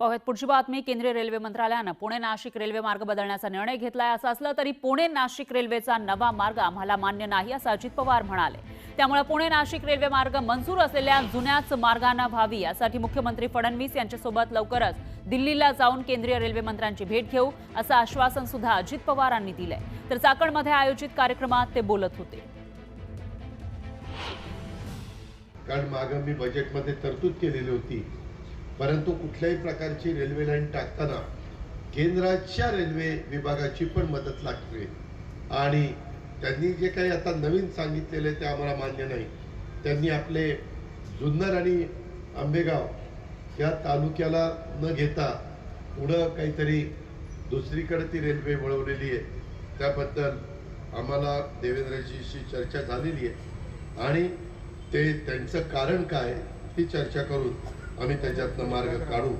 पाहूयात. पुढची बातमी केंद्रीय रेल्वे मंत्रालयानं पुणे नाशिक रेल्वे मार्ग बदलण्याचा निर्णय घेतलाय असं असलं तरी पुणे नाशिक रेल्वेचा नवा मार्ग आम्हाला मान्य नाही असं अजित पवार म्हणाले. त्यामुळे पुणे नाशिक रेल्वे मार्ग मंजूर असलेल्या जुन्याच मार्गांना व्हावी यासाठी मुख्यमंत्री फडणवीस यांच्यासोबत लवकरच दिल्लीला जाऊन केंद्रीय रेल्वे मंत्र्यांची भेट घेऊ असं आश्वासन सुद्धा अजित पवारांनी दिलंय. तर चाकणमध्ये आयोजित कार्यक्रमात ते बोलत होते. कारण मागं मी बजेटमध्ये तरतूद केलेली होती. परंतु कुठल्याही प्रकारची रेल्वे लाईन टाकताना केंद्राच्या रेल्वे विभागाची पण मदत लागते. आणि त्यांनी जे काही आता नवीन सांगितलेलं आहे ते आम्हाला मान्य नाही. त्यांनी आपले जुन्नर आणि आंबेगाव या तालुक्याला न घेता पुढं काहीतरी दुसरीकडे ती रेल्वे वळवलेली आहे. त्याबद्दल आम्हाला देवेंद्रजीशी चर्चा झालेली आहे. आणि ते त्यांचं कारण काय ती चर्चा करून आम्ही त्याच्यातनं मार्ग काढू.